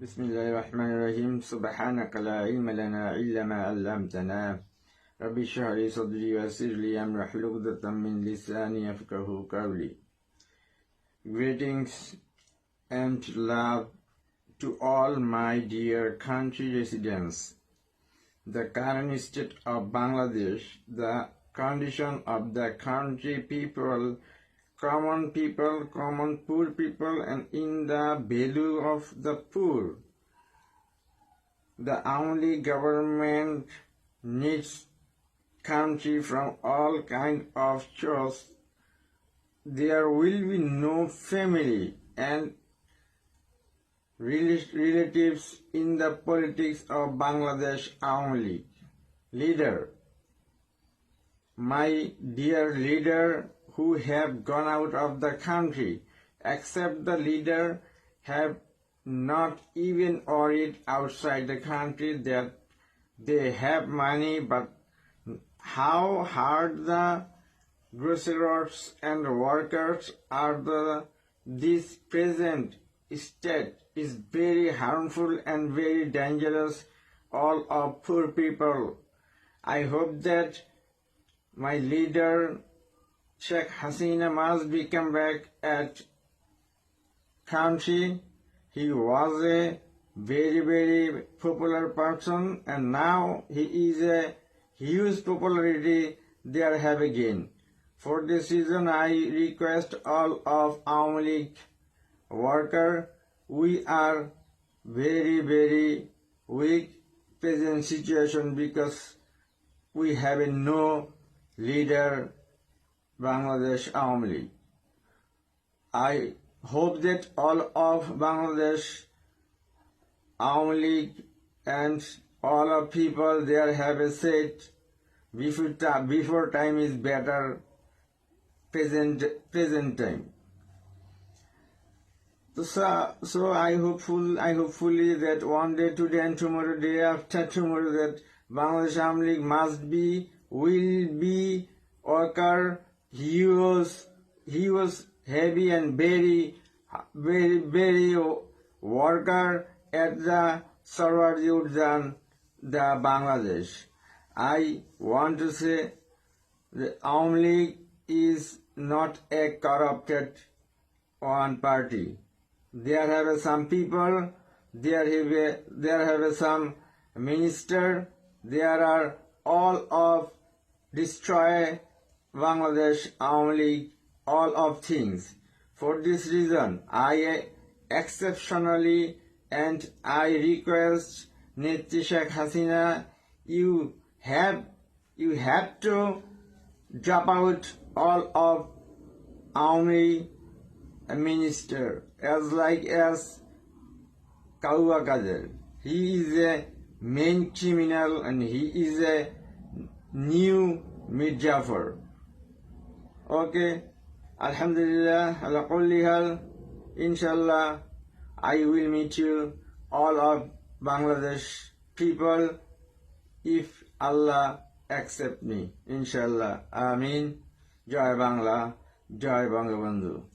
بسم الله الرحمن الرحيم سبحانك لا علم لنا إلا ما علمتنا رب اشرح لي صدري ويسر لي أمري واحلل عقدة من لساني يفقهوا قولي Greetings and love to all my dear country residents. The current state of Bangladesh, the condition of the country people, common people, common poor people, and in the value of the poor. The only government needs country from all kind of chores. There will be no family and relatives in the politics of Bangladesh only. Leader, my dear leader who have gone out of the country, except the leader have not even worried outside the country that they have money, but how hard the grocers and workers are the this present state is very harmful and very dangerous all of poor people. I hope that my leader Sheikh Hasina must become back at country. He was a very very popular person and now he is a huge popularity there have again. For this reason I request all of Aum League worker we are very very weak present situation because we have no leader Bangladesh Aum League. I hope that all of Bangladesh Aum League and all of people there have a set before, before time is better present present time. So, so, I hopeful I hopefully that one day today and tomorrow day after tomorrow that Bangladesh Aam League must be will be occur. He was he was heavy and very very very worker at the Sarwadi Udyan, the Bangladesh. I want to say the League is not a corrupted one party. There have some people, there have there have some minister, there are all of destroy Bangladesh Aum League, all of things. For this reason, I exceptionally and I request Neti Sheikh Hasina, you have you have to drop out all of Aumi minister as like as Kaua Kadir. He is a main criminal and he is a new Mirjafar. Okay. Alhamdulillah. Ala kulli hal. Inshallah. I will meet you all of Bangladesh people if Allah accept me. Inshallah. Amin. Joy Bangla. Joy Bangabandhu.